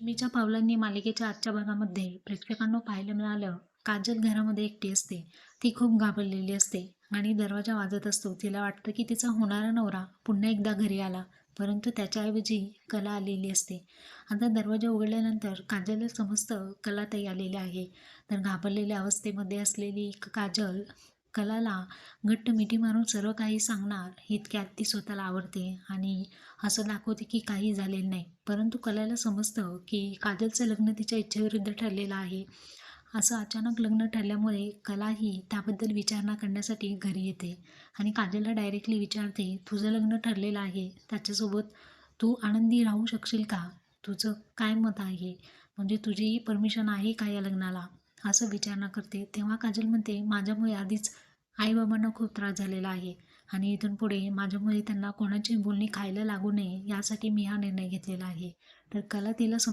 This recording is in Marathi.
मीच्या पावलांनी मालिकेच्या आजच्या भागामध्ये प्रेक्षकांना पाहायला मिळालं काजल घरामध्ये एकटी असते. ती खूप घाबरलेली असते आणि दरवाजा वाजत असतो. तिला वाटतं की तिचा होणारा नवरा पुन्हा एकदा घरी आला परंतु त्याच्याऐवजी कला आलेली असते. आता दरवाजा उघडल्यानंतर काजलला समजतं कलाताई आलेली आहे. तर घाबरलेल्या अवस्थेमध्ये असलेली काजल कलाला घट्ट मिठी मारून सर्व काही सांगणार इतक्यात ती स्वतःला आवडते. आणि असं दाखवते की काही झालेलं नाही. परंतु कलाला समजतं की काजलचं लग्न तिच्या इच्छेविरुद्ध ठरलेलं आहे. असं अचानक लग्न ठरल्यामुळे कलाही त्याबद्दल विचारणा करण्यासाठी घरी येते. आणि काजलला डायरेक्टली विचारते तुझं लग्न ठरलेलं आहे? त्याच्यासोबत तू आनंदी राहू शकशील का? तुझं काय मत आहे? म्हणजे तुझी परमिशन आहे का या लग्नाला? असं विचारणा करते. तेव्हा काजल म्हणते माझ्यामुळे आधीच आई बाबांना खूप त्रास झालेला आहे. आणि इथून पुढे माझ्यामुळे त्यांना कोणाची बोलणी खायला लागू नये यासाठी मी हा निर्णय घेतलेला आहे. तर कला तिला सम